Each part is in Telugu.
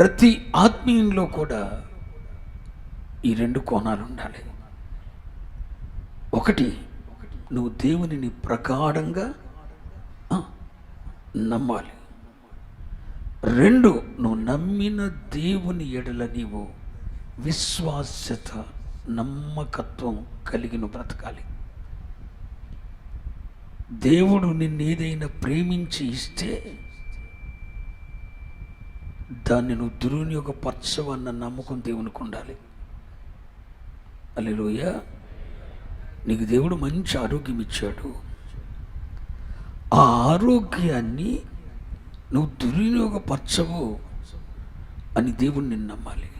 ప్రతి ఆత్మీయంలో కూడా ఈ రెండు కోణాలు ఉండాలి. ఒకటి నువ్వు దేవునిని ప్రగాఢంగా నమ్మాలి. రెండు నువ్వు నమ్మిన దేవుని ఎడల నీవు విశ్వాస్యత నమ్మకత్వం కలిగి నువ్వు బ్రతకాలి. దేవుడు నిన్నేదైనా ప్రేమించి ఇస్తే దాన్ని నువ్వు దుర్వినియోగపరచవన్న నమ్మకం దేవునికి ఉండాలి అల్లెలోయ నీకు దేవుడు మంచి ఆరోగ్యం ఇచ్చాడు ఆ ఆరోగ్యాన్ని నువ్వు దుర్వినియోగపరచవు అని దేవుణ్ణి నమ్మాలి.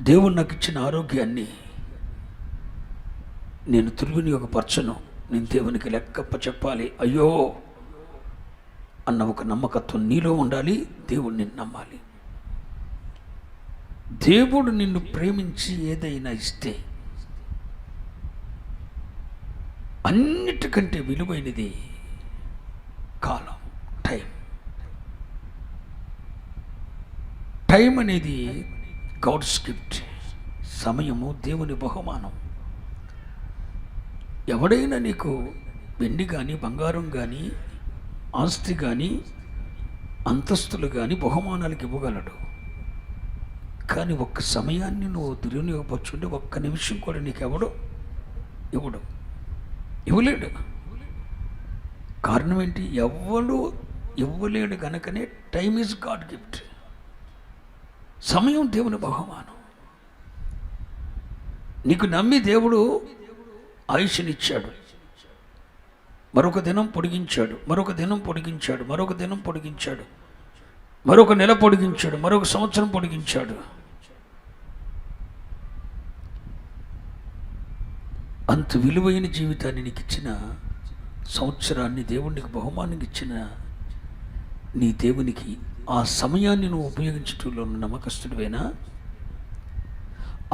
దేవుడు నాకు ఇచ్చిన ఆరోగ్యాన్ని నేను దుర్వినియోగపరచను. నేను దేవునికి లెక్కప్ప చెప్పాలి అయ్యో! అన్న ఒక నమ్మకత్వం నీలో ఉండాలి దేవుడిని నమ్మాలి. దేవుడు నిన్ను ప్రేమించి ఏదైనా ఇస్తే అన్నిటికంటే విలువైనది కాలం టైం. టైం అనేది గాడ్స్ గిఫ్ట్. సమయము దేవుని బహుమానం. ఎవడైనా నీకు వెండి కానీ బంగారం కానీ ఆస్తి కానీ అంతస్తులు కానీ బహుమానాలకు ఇవ్వగలడు. కానీ ఒక్క సమయాన్ని నువ్వు దుర్వినియోగపరచుంటే ఒక్క నిమిషం కూడా నీకు ఎవడు ఇవ్వడు. ఇవ్వలేడు. కారణం ఏంటి? ఎవడు ఇవ్వలేడు కనుకనే టైమ్ ఈజ్ గాడ్ గిఫ్ట్. సమయం దేవుని బహుమానం. నీకు నమ్మి దేవుడు ఆయుష్నిచ్చాడు. మరొక దినం పొడిగించాడు మరొక దినం పొడిగించాడు మరొక దినం పొడిగించాడు మరొక నెల పొడిగించాడు మరొక సంవత్సరం పొడిగించాడు. అంత విలువైన జీవితాన్ని నీకు ఇచ్చిన సంవత్సరాన్ని దేవునికి బహుమానం ఇచ్చిన నీ దేవునికి ఆ సమయాన్ని నువ్వు ఉపయోగించటంలో నువ్వు నమ్మకస్తుడివేనా?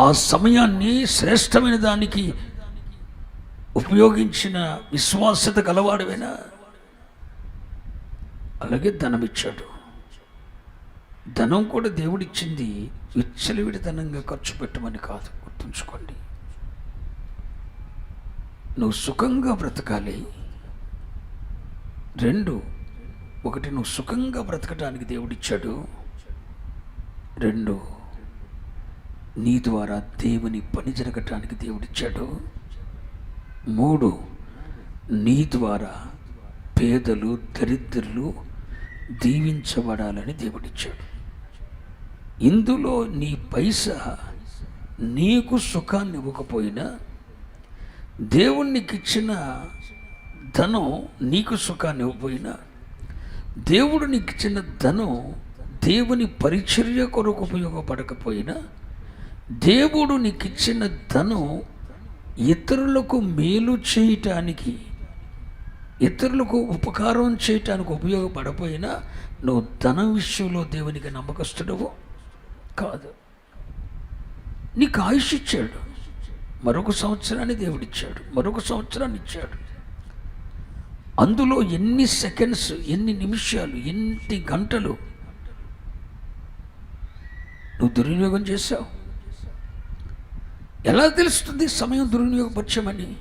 ఆ సమయాన్ని శ్రేష్టమైన దానికి ఉపయోగించిన విశ్వాసత గలవాడువేనా అలాగే ధనం ఇచ్చాడు ధనం కూడా దేవుడిచ్చింది విచ్చలవిడితనంగా ఖర్చు పెట్టమని కాదు గుర్తుంచుకోండి. నువ్వు సుఖంగా బ్రతకాలి. రెండు ఒకటి నువ్వు సుఖంగా బ్రతకడానికి దేవుడిచ్చాడు. రెండు నీ ద్వారా దేవుని పని జరగటానికి దేవుడిచ్చాడు. మూడు నీ ద్వారా పేదలు దరిద్రులు దీవించబడాలని దేవుడిచ్చాడు. ఇందులో నీ పైసా నీకు సుఖాన్ని ఇవ్వకపోయినా దేవునికి ఇచ్చిన ధనం నీకు సుఖాన్ని ఇవ్వకపోయినా దేవుడు నీకు ఇచ్చిన ధనం దేవుని పరిచర్య కొరకు ఉపయోగపడకపోయినా దేవుడు నీకు ఇచ్చిన ధనం ఇతరులకు మేలు చేయటానికి ఇతరులకు ఉపకారం చేయటానికి ఉపయోగపడపోయినా నువ్వు ధనం విషయంలో దేవునికి నమ్మకస్తుడవు కాదు. నీకు ఆయుష్ ఇచ్చాడు. మరొక సంవత్సరాన్ని దేవుడిచ్చాడు. మరొక సంవత్సరాన్ని ఇచ్చాడు. అందులో ఎన్ని సెకండ్స్ ఎన్ని నిమిషాలు ఎన్ని గంటలు నువ్వు దుర్వినియోగం చేశావు? ఎలా తెలుస్తుంది సమయం దుర్వినియోగపరచమని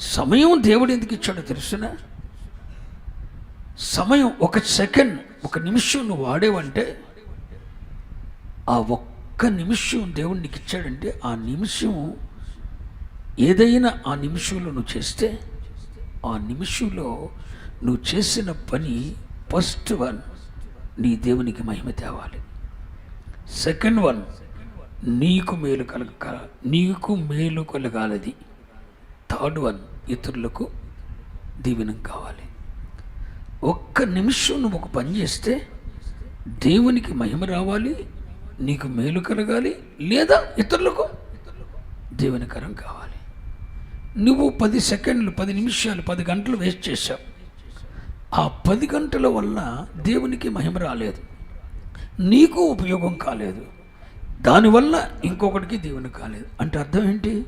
సమయం దేవుడు ఎందుకు ఇచ్చాడో తెలుసునా? సమయం ఒక సెకండ్ ఒక నిమిషం నువ్వు వాడేవంటే ఆ ఒక్క నిమిషం దేవుడు నీకు ఇచ్చాడంటే ఆ నిమిషం ఏదైనా ఆ నిమిషంలో నువ్వు చేస్తే ఆ నిమిషంలో నువ్వు చేసిన పని ఫస్ట్ వన్ నీ దేవునికి మహిమ తేవాలి. సెకండ్ వన్ నీకు మేలు కలగ నీకు మేలు కలగాలది. థర్డ్ వన్ ఇతరులకు దీవెనం కావాలి. ఒక్క నిమిషం నువ్వు ఒక పని చేస్తే దేవునికి మహిమ రావాలి నీకు మేలు కలగాలి లేదా ఇతరులకు దేవునికరం కావాలి. నువ్వు పది సెకండ్లు పది నిమిషాలు పది గంటలు వేస్ట్ చేశావు. ఆ పది గంటల వల్ల దేవునికి మహిమ రాలేదు. నీకు ఉపయోగం కాలేదు. దానివల్ల ఇంకొకటికి దేవుని కాలేదు. అంటే అర్థం ఏంటి?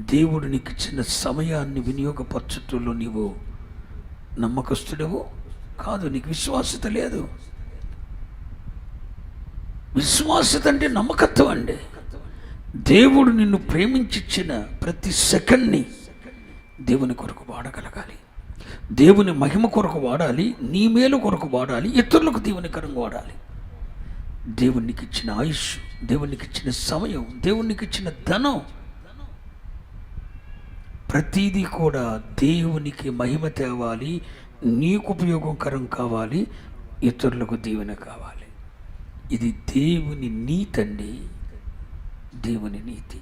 దేవుడు నీకు ఇచ్చిన సమయాన్ని వినియోగపరచటంలో నీవు నమ్మకస్తుడవు? కాదు నీకు విశ్వాసత లేదు. విశ్వాసత అంటే నమ్మకత్వం అండి. దేవుడు నిన్ను ప్రేమించిచ్చిన ప్రతి సెకండ్ని దేవుని కొరకు వాడగలగాలి. దేవుని మహిమ కొరకు వాడాలి నీ మేలు కొరకు వాడాలి ఇతరులకు దేవునికరంగా వాడాలి. దేవునికి ఇచ్చిన ఆయుష్ దేవునికి ఇచ్చిన సమయం దేవునికి ఇచ్చిన ధనం. ప్రతిదీ కూడా దేవునికి మహిమ తేవాలి నీకు ఉపయోగకరం కావాలి ఇతరులకు దీవెన కావాలి. ఇది దేవుని నీతండి దేవుని నీతి.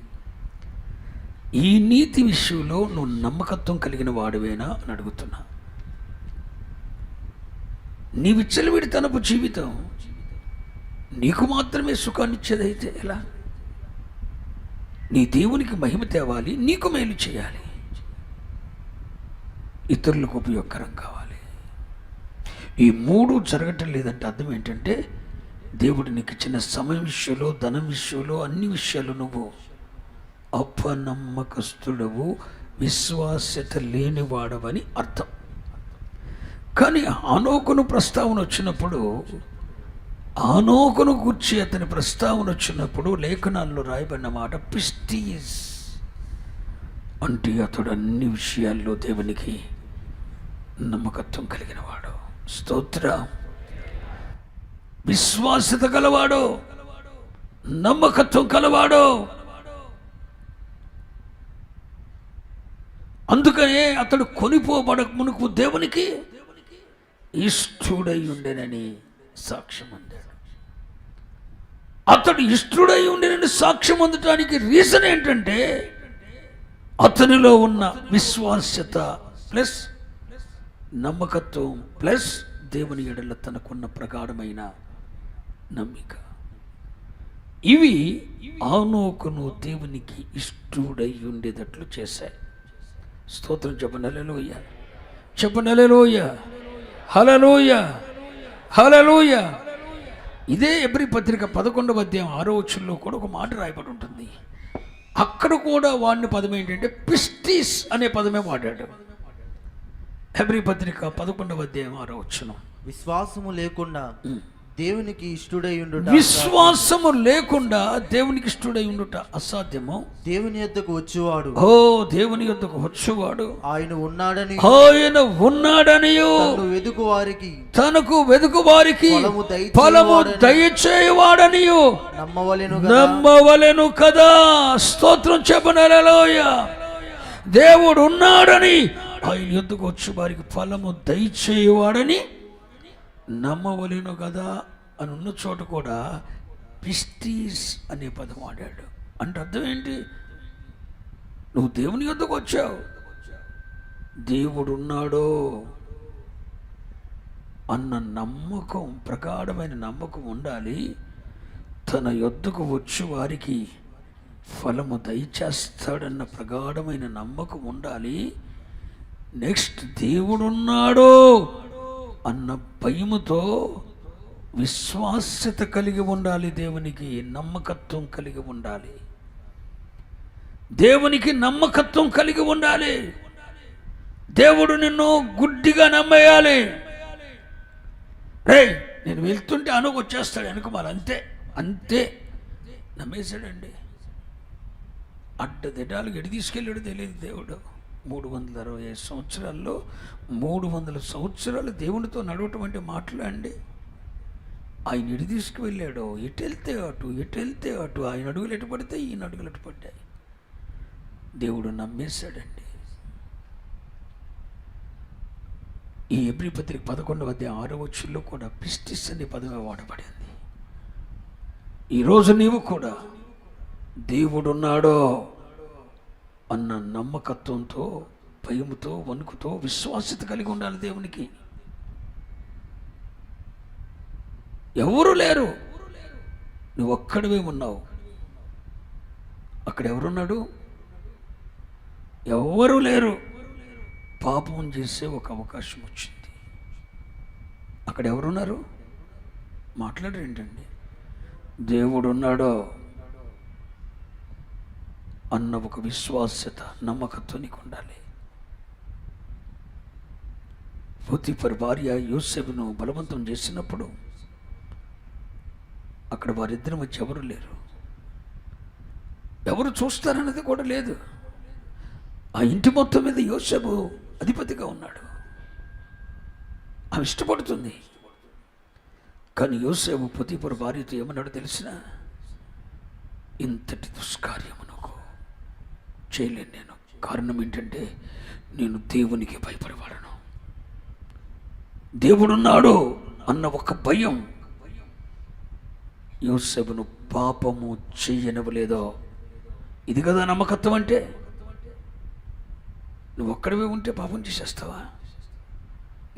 ఈ నీతి విషయంలో నువ్వు నమ్మకత్వం కలిగిన వాడివేనా అని అడుగుతున్నా. నీ విచ్చలవిడి తనపు జీవితం నీకు మాత్రమే సుఖాన్నిచ్చేదైతే ఎలా? నీ దేవునికి మహిమ తేవాలి నీకు మేలు చేయాలి. ఇతరులకు ఉపయోగకరం కావాలి. ఈ మూడు జరగటం లేదంటే అర్థం ఏంటంటే దేవుడు నీకు ఇచ్చిన సమయం విషయంలో ధనం విషయంలో అన్ని విషయాలు నువ్వు అపనమ్మకస్తుడవు విశ్వాస్యత లేనివాడవని అర్థం. కానీ ఆనోకును ప్రస్తావన వచ్చినప్పుడు ఆనోకును గుర్చి అతని ప్రస్తావన వచ్చినప్పుడు లేఖనాల్లో రాయబడిన మాట పిస్టీస్ అంటే అతడు అన్ని విషయాల్లో దేవునికి నమ్మకత్వం కలిగినవాడు. స్తోత్ర. విశ్వాసత గలవాడు. నమ్మకత్వం కలవాడు. అందుకనే అతడు కొనిపోబడక మునుకు దేవునికి ఇష్టుడై ఉండేనని సాక్ష్యం అందాడు అతడు ఇష్టుడై ఉండేనని సాక్ష్యం అందటానికి రీజన్ ఏంటంటే అతనిలో ఉన్న విశ్వాస్యత ప్లస్ నమ్మకత్వం ప్లస్ దేవుని ఎడల తనకున్న ప్రగాఢమైన నమ్మిక. ఇవి ఆనోకును దేవునికి ఇష్టడై ఉండేటట్లు చేశాయి. స్తోత్రం చెప్పనలలోయ చెప్పనలలోయ హలలోయ హలలోయ ఇదే ఎబ్రి పత్రిక పదకొండవ అధ్యాయం ఆరో వచ్చుల్లో కూడా ఒక మాట రాయబడి ఉంటుంది. అక్కడ కూడా వాడిన పదం ఏంటంటే పిస్టీస్ అనే పదమే వాడాడు. ఎబ్రి పత్రిక పదకొండవ అధ్యాయం ఆరో వచ్చును విశ్వాసము లేకుండా దేవునికి ఇష్టుడై ఉండుట విశ్వాసము లేకుండా దేవునికి ఇష్టడై ఉండుట అసాధ్యము? దేవుని యొద్దకు వచ్చేవాడు. ఓ దేవుని యొద్దకు వచ్చేవాడు. ఆయన ఉన్నాడని ఆయన ఉన్నాడనియు. తన్ను వెదుకు వారికి తనకు వెదుకు వారికి ఫలము దయచేయువాడని- నమ్మవలెను నమ్మవలెను కదా. స్తోత్రం చెప్పనలోయ దేవుడు ఉన్నాడని ఆయన ఎందుకు వచ్చి వారికి ఫలము దయచేయవాడని నమ్మవలేను కదా అని ఉన్న చోట కూడా పిస్టీస్ అనే పదం ఆడాడు. అంటే అర్థం ఏంటి? నువ్వు దేవుని యొద్దకు వచ్చావు. దేవుడున్నాడో అన్న నమ్మకం ప్రగాఢమైన నమ్మకం ఉండాలి. తన యొద్దకు వచ్చి వారికి ఫలము దయచేస్తాడన్న ప్రగాఢమైన నమ్మకం ఉండాలి. నెక్స్ట్ దేవుడున్నాడో అన్న భయముతో విశ్వాస్యత కలిగి ఉండాలి దేవునికి నమ్మకత్వం కలిగి ఉండాలి. దేవునికి నమ్మకత్వం కలిగి ఉండాలి. దేవుడు నిన్ను గుడ్డిగా నమ్మేయాలి. రే నేను వెళ్తుంటే అనుకు వచ్చేస్తాడు వెనుక అంతే అంతే. నమ్మేశాడండి. అడ్డదిడ్డాలకు ఎడి తీసుకెళ్ళాడు తెలియదు దేవుడు. మూడు వందల అరవై ఐదు సంవత్సరాల్లో మూడు వందల సంవత్సరాలు దేవునితో నడవటం అంటే మాటలు అండి? ఆయన ఎడి తీసుకువెళ్ళాడు? ఎటు వెళ్తే అటు? ఎటు వెళ్తే అటు? ఆయన అడుగులు ఎటు పడితే ఈయన అడుగులు ఎటు పడ్డాయి? దేవుడు నమ్మేశాడండి. ఈ ఎబ్రి పత్రిక పదకొండవ అధ్యాయం ఆరో వచ్చుల్లో కూడా పిస్టిస్ అనే పదవి వాడబడింది. ఈరోజు నీవు కూడా దేవుడున్నాడో? అన్న నమ్మకత్వంతో భయముతో వణుకుతో విశ్వాసత కలిగి ఉండాలి దేవునికి. ఎవరు లేరు. నువ్వు ఒక్కడివే ఉన్నావు. అక్కడ ఎవరున్నాడు ఎవరు లేరు. పాపం చేసే ఒక అవకాశం వచ్చింది. అక్కడ ఎవరున్నారు మాట్లాడరు ఏంటండి దేవుడు ఉన్నాడో అన్న ఒక విశ్వాస్యత నమ్మకత్వం నీకు ఉండాలి. పోతిఫర్ భార్య యూసెఫ్ను బలవంతం చేసినప్పుడు అక్కడ వారిద్దరి మధ్య ఎవరు లేరు? ఎవరు చూస్తారన్నది కూడా లేదు. ఆ ఇంటి మొత్తం మీద యోసెబు అధిపతిగా ఉన్నాడు. ఆమె ఇష్టపడుతుంది. కానీ యోసేపు పొతిపరు భార్యతో ఏమన్నాడో తెలిసిన? ఇంతటి దుష్కార్యం చేయలేను నేను. కారణం ఏంటంటే నేను దేవునికి భయపడవాడను దేవుడున్నాడు అన్న ఒక భయం. యోసేపును పాపము చేయనివ్వలేదో? ఇది కదా నమ్మకత్వం అంటే? నువ్వు ఒక్కడివే ఉంటే పాపం చేసేస్తావా?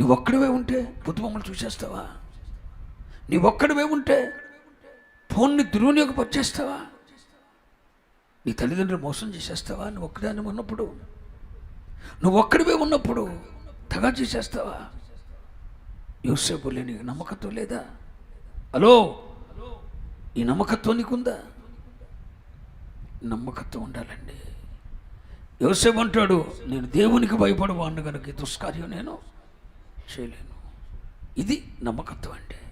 నువ్వు ఒక్కడివే ఉంటే కుటుంబములు చూసేస్తావా? నువ్వు ఒక్కడివే ఉంటే ఫోన్ని దుర్వినియోగపరిచేస్తావా? నీ తల్లిదండ్రులు మోసం చేసేస్తావా? నువ్వు ఒక్కదాన్ని ఉన్నప్పుడు? నువ్వు ఒక్కడివే ఉన్నప్పుడు తగా చేసేస్తావా? యోసేపు లేని నమ్మకత్వం లేదా? హలో? ఈ నమ్మకత్వం నీకుందా? నమ్మకత్వం ఉండాలండి. యోసేపు అంటాడు నేను దేవునికి భయపడవాడిని కనుక దుష్కార్యం నేను చేయలేను. ఇది నమ్మకత్వం అంటే